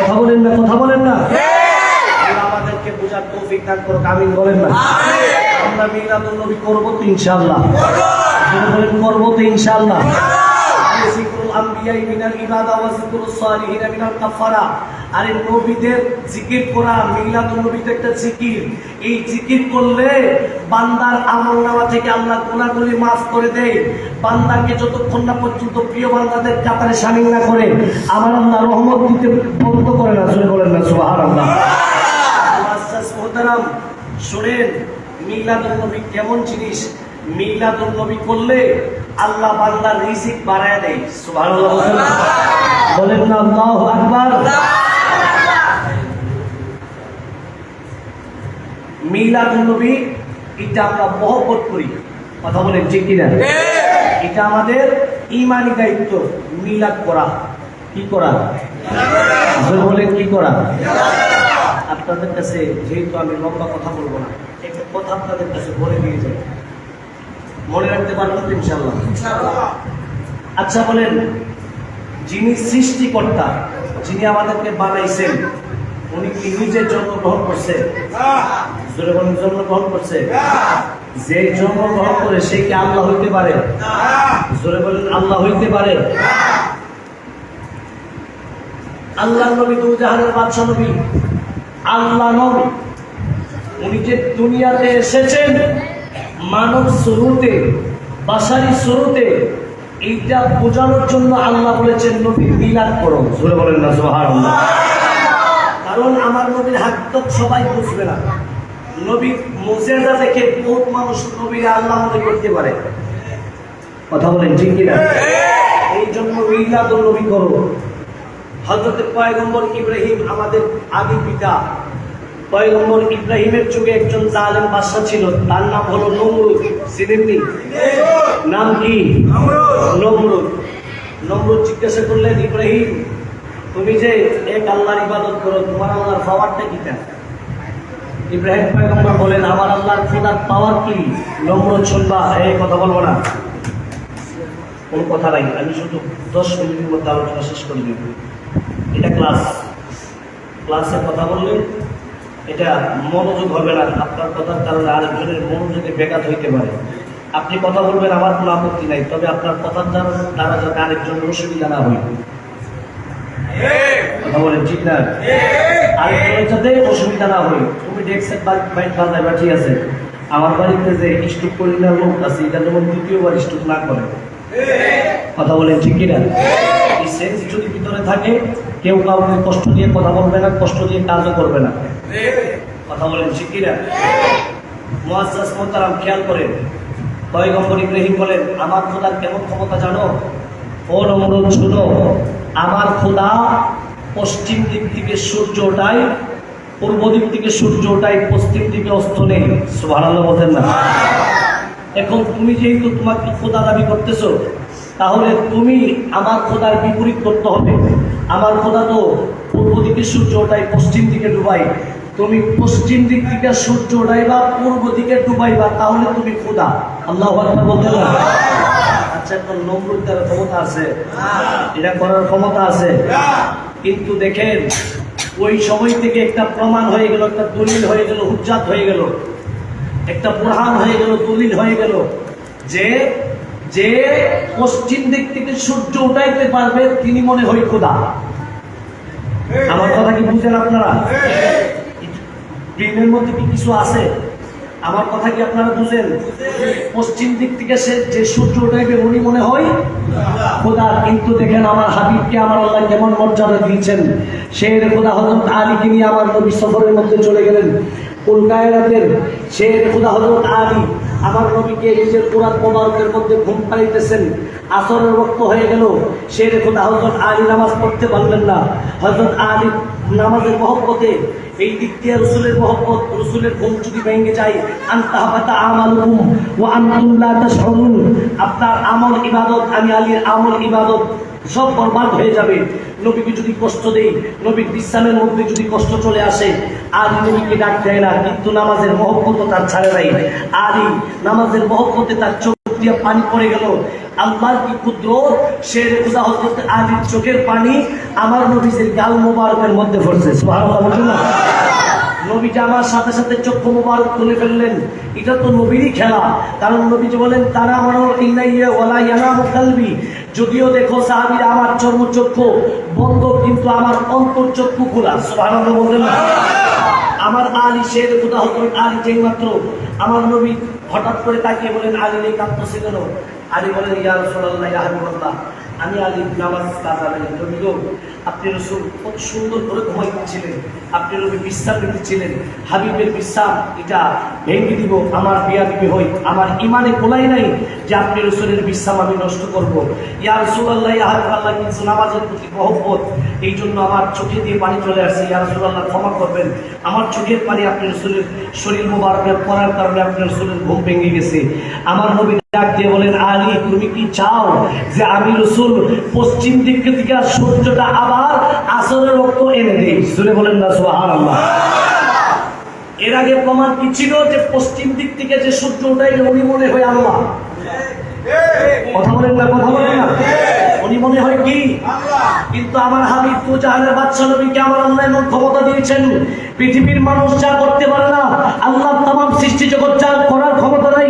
কথা বলেন না কথা বলেন না। আমাদেরকে বোঝার তৌফিক দান করুক আমিন বলেন না। আমরা মিলাদুল নবী করব তো ইনশাআল্লাহ। বলেন করব তো ইনশাআল্লাহ। ওয়া জিকরুস সালিহিন মিনাল আরে নবীদের জিকির করা মিলাদুল নবী তো একটা জিকির। এই জিকির করলে বান্দার আমল নামা থেকে আল্লাহ গুনাহগুলি মাফ করে দেয় বান্দাকে যতক্ষণ না পর্যন্ত প্রিয় বান্দাদের কাতারে শামিল না করে আমার আল্লাহ রহমত দিতে বন্ধ করে না। শুনে বলেন না সুবহানাল্লাহ। আল্লাহ মুহতারাম শুনেন মিলাদুল নবী কেমন জিনিস? মিলাদুল নবী করলে আল্লাহ বান্দার রিজিক বাড়ায় দেয়। সুবহানাল্লাহ? বলেন না আল্লাহু আকবার। মিলাদুল নবী এটা আমরা মহব্বত করি। কথা বলেন ঠিক কিনা? এটা আমাদের ইমানি দায়িত্ব মিলাদ করা। কি করা? বলেন কি করা? আপনাদের কাছে যেহেতু আমি লম্বা কথা বলব না একটা কথা আপনাদের কাছে বলে দিয়ে যাই। মনে রাখতে পারবেন তো ইনশাল্লাহ আচ্ছা বলেন যিনি সৃষ্টিকর্তা যিনি আমাদেরকে বানাইছেন উনি কি নিজের জন্মগ্রহণ করছে? জন্মগ্রহণ করছে? যে জন্মগ্রহণ করে সে কি আল্লাহ হইতে পারে? জোরে আল্লাহ হইতে পারে? আল্লাহ নবী দু জাহানের বাদশাহ নবী। আল্লাহ নবী। উনি যে দুনিয়াতে এসেছেন, মানব শুরুতে বাসারি শুরুতে এইটা বোঝানোর জন্য আল্লাহ বলেছেন, নবী মিলাদ করো জোরে বলেন না সোহার কারণ আমার নবীর তো সবাই বুঝবে না। নবী মোজেজা দেখে বহুত মানুষ নবীর আল্লাহ মনে করতে পারে। কথা বলেন ঠিক কিনা? এই জন্য মিলাদ নবী করো। হজরত পয়গম্বর ইব্রাহিম আমাদের আদি পিতা। পয়গম্বর ইব্রাহিমের যুগে একজন জালেম বাদশা ছিল। তার নাম হলো নমরুদ। চিনেননি নাম কি? নমরুদ। নমরুদ জিজ্ঞাসা করলেন, ইব্রাহিম তুমি যে এক আল্লাহর ইবাদত করো, তোমার আল্লাহর পাওয়ারটা কি তা? ইব্রাহিম পয়গম্বর বলেন, আমার আল্লাহর খোদার পাওয়ার কি? নমরুদ শুনবা এই কথা বলব না। কোনো কথা নাই। আমি শুধু দশ মিনিটের মধ্যে আলোচনা শেষ করে দিব। এটা ক্লাস ক্লাসে কথা বললে এটা মনোযোগ হবে না। আপনার কথার কারণে আরেকজনের মনোযোগে ব্যাঘাত হইতে পারে। আপনি কথা বলবেন, আমার কোনো আপত্তি নাই। তবে আপনার কথার দ্বারা যাতে আরেকজনের অসুবিধা না হয়। কথা বলেন, ঠিক না? আরেকজনের যাতে অসুবিধা না হয়। তুমি ডেস্কের বাইক বাজায় বা ঠিক আছে। আমার বাড়িতে যে স্টুক করিনার লোক আছে, এটা যেমন দ্বিতীয়বার স্টুক না করে, কথা বলেন, ঠিক কিনা? এই সেন্স যদি ভিতরে থাকে, কেউ কাউকে কষ্ট দিয়ে কথা বলবে না, কষ্ট দিয়ে কাজও করবে না। কথা বলেন, ঠিক কিনা? মুআজ্জাজ মোহতারাম, খেয়াল করেন। পয়গম্বর ইব্রাহিম বলেন, আমার খোদার কেমন ক্ষমতা জানো? ও নমরুদ শুনো। আমার খোদা পশ্চিম দিক থেকে সূর্য ওঠায়, পূর্ব দিক থেকে সূর্য ওঠায়, পশ্চিম দিকে অস্ত নেই। সুবহানাল্লাহ বলতেন না। এখন তুমি যেহেতু তোমাকে খোদা দাবি করতেছ, তাহলে তুমি আমার খোদার বিপরীত করতে হবে। আমার খোদা তো পূর্ব দিকে সূর্য ওঠাই পশ্চিম দিকে ডুবাই তুমি পশ্চিম দিক থেকে সূর্য ওঠাইবা পূর্ব দিকে ডুবাইবা, তাহলে তুমি খোদা। আল্লাহ বলতে না আচ্ছা এখন নমরুদ তার ক্ষমতা আছে। এটা করার ক্ষমতা আছে। কিন্তু দেখেন ওই সময় থেকে একটা প্রমাণ হয়ে গেল একটা দলিল হয়ে গেল হয়ে গেল। একটা হয়ে গেল দলিল হয়ে গেল যে যে পশ্চিম দিক থেকে সূর্য উঠাইতে পারবে তিনি মনে হয় খোদা। আমার কথা কি বুঝেন আপনারা? ব্রেনের মধ্যে কি কিছু আছে? আমার কথা কি আপনারা বুঝেন? পশ্চিম দিক থেকে সে যে সূর্য উঠাইবে উনি মনে হয় খোদা, কিন্তু দেখেন আমার হাবিবকে আমার আল্লাহ কেমন মর্যাদা দিয়েছেন। সেই খোদা হজরত আলীকে নিয়ে আমার নবী সফরের মধ্যে চলে গেলেন। কলকায়রাতের সে খোদা হজরত আলী আমার নবীকে নিজের কোরআন মোবারকের মধ্যে ঘুম পাড়াইতেছেন। আসরের রক্ত হয়ে গেল। সে খোদা হজরত আলী নামাজ পড়তে পারলেন না। হজরত আলী নামাজের মহব্বতে, এই দিক দিয়ে রসুলের মহব্বত, রসুলের ঘুম ভেঙে যায় ও আপনার আমল ইবাদত, আমি আলীর আমল ইবাদত সব বরবাদ হয়ে যাবে। নবীকে যদি কষ্ট দেই, নবীর বিশ্রামের মধ্যে যদি কষ্ট চলে আসে, আলী নবীকে ডাক দেয় না, কিন্তু নামাজের মহব্বত তার ছাড়ে নাই। আলী নামাজের মহব্বতে তার চোখ দিয়ে পানি পড়ে গেল আল্লাহর কি ক্ষুদ্র সে খুদা হজরত চোখের পানি আমার নবীজের গাল মোবারকের মধ্যে পড়ছে। না? নবী আমার সাথে সাথে চক্ষু মোবারক তুলে ফেললেন, এটা তো নবীরই খেলা। কারণ নবীজি বলেন, তারা আমার ইল্লাইয়া ওয়ালা ইয়ানামু কালবি। যদিও দেখো সাহাবীরা আমার চর্মচক্ষু বন্ধ, কিন্তু আমার অন্তর্চক্ষু খোলা। সুবহানাল্লাহ বললেন না। আমার আলী শের খুদা হজরত আলী যেই মাত্র আমার নবী হঠাৎ করে তাকিয়ে বলেন আলী এই কাঁদতেছে কেন আলী বলেন ইয়া রাসূলুল্লাহ ইয়া হাবিবাল্লাহ আমি আলী নামাজ কাজা নাই নবী গো, আপনি রসুল কত সুন্দর করে ঘুমাইতেছিলেন আপনি রবি বিশ্রাম নিতেছিলেন হাবিবের বিশ্রাম এটা ভেঙে দিব আমার বিয়া দিবি হই আমার ইমানে কোলাই নাই যে আপনি রসুলের বিশ্রাম আমি নষ্ট করব। ইয়া রসুল্লাহ হাবিবাল্লাহ কিন্তু নামাজের প্রতি মহব্বত এই জন্য আমার চোখে দিয়ে পানি চলে আসছে। ইয়া রসুল্লাহ ক্ষমা করবেন। আমার চোখের পানি আপনি রসুলের শরীর মোবারকের পড়ার কারণে আপনি রসুলের ঘুম ভেঙে গেছে। আমার নবী ডাক দিয়ে বলেন, আলী, তুমি কি চাও যে আমি রসুল পশ্চিম দিক থেকে সূর্যটা আবার আসরের রক্ত এনে দিই? সুরে বলেন না সোহান আল্লাহ এর আগে প্রমাণ কি ছিল যে পশ্চিম দিক থেকে যে সূর্য ওটাই উনি মনে হয় আল্লাহ? কথা বলেন না, কথা বলেন না। উনি মনে হয় কি? কিন্তু আমার হাবিব তো জাহানের বাচ্চা নবীকে আমার অন্যায় ক্ষমতা দিয়েছেন, পৃথিবীর মানুষ যা করতে পারে না আল্লাহ তামাম সৃষ্টি জগৎ যা করার ক্ষমতা নাই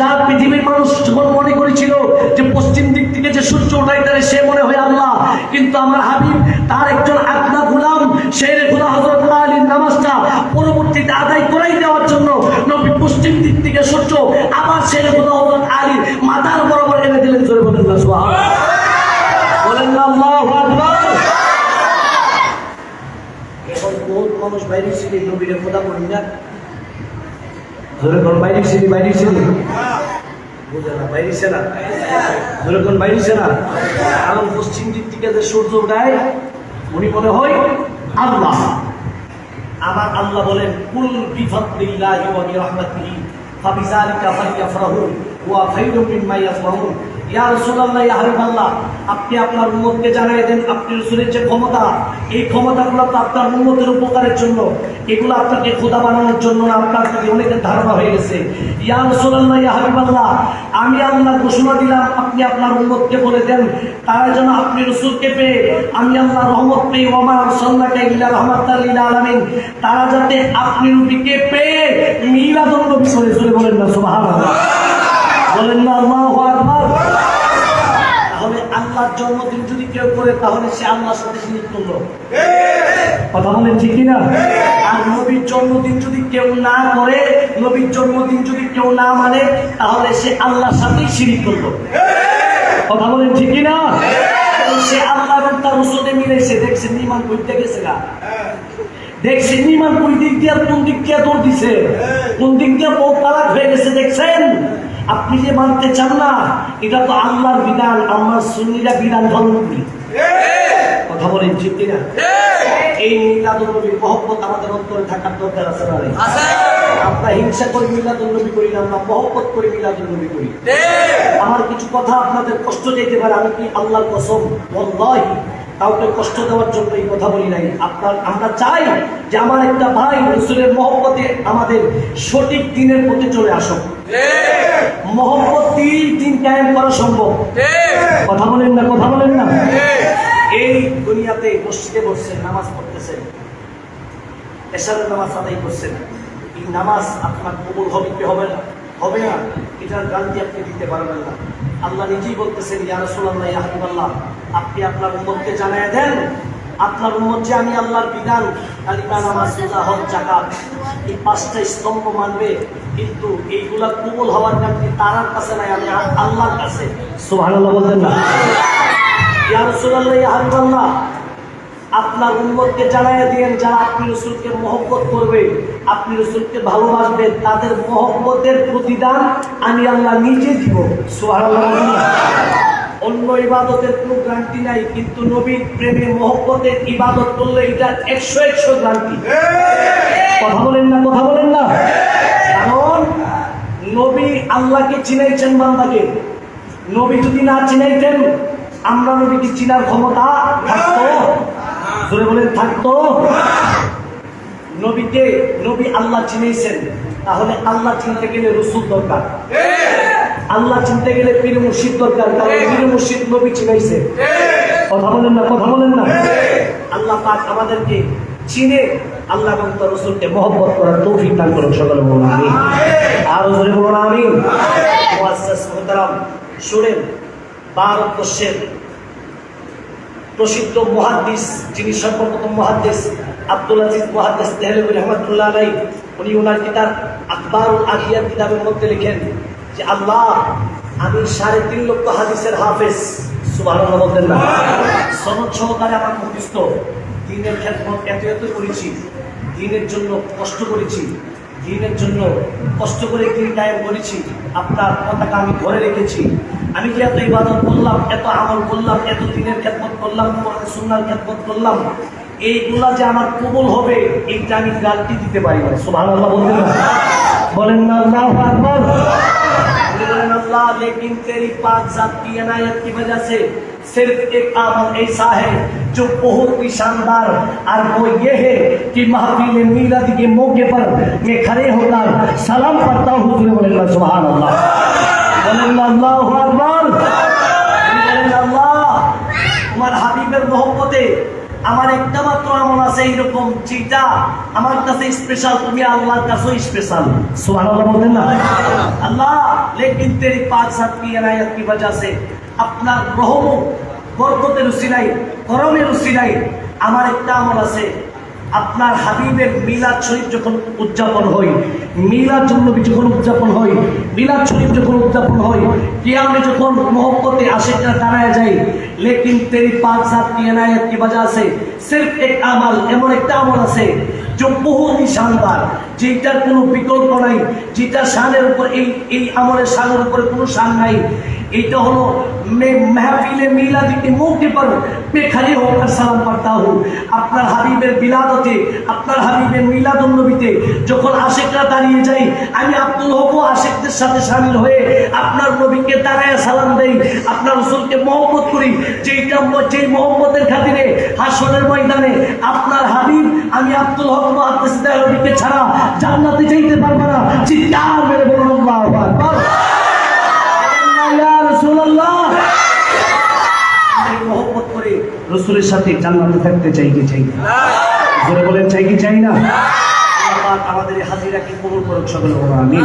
যা পৃথিবীর মানুষ যখন মনে করেছিল যে পশ্চিম দিক থেকে যে সূর্য ওঠাই তারে সে মনে হয় আল্লাহ কিন্তু আমার হাবিব তার একজন আকনা গুলাম শেরগুলা হজরত আলীর নামাজটা পরবর্তীতে আদায় করাই দেওয়ার জন্য নবী পশ্চিম দিক থেকে সূর্য আবার শেরগুলা হজরত আলীর মাথার বরাবর এনে দিলেন জোরে বলেন না সুবহানাল্লাহ। বলেন না আল্লাহু আকবার এখন বহুত মানুষ বাইরে ছিল নবীরে খোদা করি না। ধরে কোন বাইরে ছিল বাইরে ছিল বুঝে না বাইরে ছিল না ধরে কোন বাইরে ছিল না কারণ পশ্চিম দিক থেকে যে সূর্য উঠায় আল্লাহ। বলেন আপনি আপনার উম্মতকে জানাই দেন, আপনি রাসূলের যে ক্ষমতা, এই ক্ষমতাগুলো তো আপনার উম্মতের উপকারের জন্য, এগুলো আপনাকে খোদা বানানোর জন্য না, আপনার প্রতি অনেকের ধারণা হয়ে গেছে। ইয়া রাসূলুল্লাহ, ইয়া হাবিবাল্লাহ, আমি আল্লাহ ঘোষণা দিলাম, আপনি আপনার উম্মতকে বলে দেন, তারা যেন আপনি রসুলকে পেয়ে, আমি আল্লাহ রহমত পেয়ে ওমা রসল্লাকে ইল্লা রহমাতাল লিল আলামিন, তারা যাতে আপনি নবীকে পেয়ে মিলাদুন নবী সরে সরে বলেন না, সুবহানাল্লাহ। বলেন না, আল্লাহু আল্লাহর জন্মদিন যদি কেউ করে তাহলে সে আল্লাহর সাথে শিরিক করল কথা বলেন ঠিক কিনা? আর নবীর জন্মদিন যদি কেউ না করে নবীর জন্মদিন যদি কেউ না মানে তাহলে সে আল্লাহর সাথেই শিরিক করল। কথা বলেন ঠিক কিনা? সে আল্লাহ এবং তার রসুলে মিলেছে দেখছেন ইমান করতে গেছে না? দেখছেন ইমান কোন দিক দিয়ে কোন দিক দিয়ে দৌড় দিছে? কোন দিক দিয়ে বউ তালাক হয়ে গেছে দেখছেন? আপনি যে মানতে চান না এটা তো আল্লাহর বিধান আমার সুন্নিরা বিধান করি। কথা বলেন ঠিক কিনা? এই মিলাদুল নবীর মহব্বত আমাদের অন্তরে থাকার দরকার আছে না আমরা হিংসা করে মিলাদুল নবী করি না আমরা মহব্বত করে মিলাদুল নবী করি। আমার কিছু কথা আপনাদের কষ্ট যেতে পারে আমি কি আল্লাহর কসম? বল্লাহি কাউকে কষ্ট দেওয়ার জন্য এই কথা বলি নাই। আপনার আমরা চাই যে আমার একটা ভাই রসুলের মহব্বতে আমাদের সঠিক দিনের প্রতি চলে আসুক। মহব্বত দিয়েই দিন কায়েম করা সম্ভব। কথা বলেন না কথা বলেন না। এই দুনিয়াতে মসজিদে বসছেন নামাজ পড়তেছেন। এশারের নামাজ আদায় করছেন। এই নামাজ আপনার কবুল হবে কি হবে না? হবে না। এটার গান্তি আপনি দিতে পারবেন না। আল্লাহ নিজেই বলতেছেন ইয়া রাসূলুল্লাহ ইয়া হাবিবাল্লাহ আপনি আপনার উম্মতকে জানায় দেন আপনার উম্মত যে আমি আল্লাহর বিধান কালিমা নামাজ হজ জাকাত এই পাঁচটা স্তম্ভ মানবে কিন্তু এইগুলা কবুল হওয়ার গান্তি তারার কাছে নাই আমি আল্লাহর কাছে। সুবহানাল্লাহ বলতেন না। ইয়া রাসূলুল্লাহ ইয়া হাবিবাল্লাহ আপনার উম্মতকে জানাই দিয়েন যারা আপনি রসুলকে মহব্বত করবে আপনি রসুলকে ভালোবাসবে তাদের মহব্বতের প্রতিদান আমি আল্লাহ নিজে দিব। সুবহানাল্লাহ অন্য ইবাদতের কোনো গ্রান্টি নাই কিন্তু নবীর প্রেমে মহব্বতের ইবাদত করলে এটা একশো একশো গ্রান্টি কথা বলেন না কথা বলেন না। কারণ নবী আল্লাহকে চিনাইছেন বান্দাকে। নবী যদি না চিনাইতেন আমরা নবীকে চিনার ক্ষমতা থাকতো। জোরে বলেন থাকতো। নবীকে নবী আল্লাহ চিনেছেন তাহলে আল্লাহ চিনতে গেলে রসুল দরকার। আল্লাহ চিনতে গেলে পীর মুর্শিদ দরকার কারণ পীর মুর্শিদ নবী চিনাইছে। কথা বলেন না কথা বলেন না। আল্লাহ পাক আমাদেরকে চিনে আল্লাহ এবং তার রসুলকে মহব্বত করার তৌফিক দান করুন সকলে বলুন আমি আর জোরে বলুন আমি ভারতবর্ষের প্রসিদ্ধ মহাদ্দিস যিনি সর্বপ্রথম মহাদ্দিস আব্দুল আজিজ মহাদ্দিস দেহলবী রহমতুল্লাহ আলাই উনি ওনার কিতাব আকবরুল আহিয়ার কিতাবের মধ্যে লিখেন যে আল্লাহ, আমি সাড়ে তিন লক্ষ হাদিসের হাফেজ। সুবাহ সহকারে আমার মুখস্থ। দিনের এত এত করেছি। দিনের জন্য কষ্ট করেছি। দিনের জন্য কষ্ট করে করেছি। আপনার আমি ধরে রেখেছি। আমি যে এত ইবাদত করলাম, এত আমল করলাম, এত দিনের খেদমত করলাম সুন্দর খেদমত করলাম, এইগুলা যে আমার কবল হবে, এইটা আমি গালটি দিতে পারি না। সুবহানাল্লাহ বলেন না, আল্লাহু अल्लाह, लेकिन तेरी पाक जात की अनायत की वजह से सिर्फ़ एक आमल ऐसा है जो बहुत ही शानदार और वो ये है कि महफिल मीरद के मौके पर मैं खड़े होकर सलाम पढ़ता हूँ। सुबह अल्लाह सुभान अल्लाह बोले, अल्लाह अल्लाह, तुम्हारे हबीबर मोहब्बतें আমার একটা মাত্র আমল আছে এইরকম যেটা আমার কাছে স্পেশাল তুমি আল্লাহর কাছেও স্পেশাল সুবহানাল্লাহ বলতেন না আল্লাহ লেকিন তেরি পাঁচ সাত কি এনায়ত কি वजह से আপনার রহম বরকতের উসিলাই করমের উসিলাই আমার একটা আমল আছে আপনার হাবিবের মিলাদ শরীফ যখন উদযাপন হয়, মিলাদ নবী যখন উদযাপন হয়, মিলাদ শরীফ যখন উদযাপন হয়, কিয়ামে যখন মোহকতে আসে না দাঁড়ায় যায়, লেকিন তেরি পাঁচ সাত কিয়ানায় কি বাজা আছে, সির্ফ এক আমাল, এমন একটা আমল আছে বহু শানদার যেটার কোনো বিকল্প নাই যেটা শানের উপর এই এই আমলের শানের উপরে কোনো শান নাই। এটা হলো মেহফিলে মিলাদিতে মুক্তি পারো বেখারি হোক আর সালাম পার্তা হোক। আপনার হাবিবের বিলাদতে আপনার হাবিবের মিলাদুল্নবীতে যখন আশেকরা দাঁড়িয়ে যাই আমি আব্দুল হক আশেকদের সাথে সামিল হয়ে আপনার নবীকে দাঁড়ায় সালাম দেই, আপনার রসুলকে মহব্বত করি। যেইটা যেই মহব্বতের খাতিরে হাসনের ময়দানে আপনার হাবিব আমি আব্দুল হক মহাদ্দেশ ছাড়া জান্নাতে যাইতে পারব না। চিৎকার মেরে বলুন করে রসুলের সাথে জান্নাতে থাকতে চাই কি চাই না? বলেন, চাই কি চাই না? আমাদের এই হাজিরাকে কবুল করুক সকলে সকলে আমিন।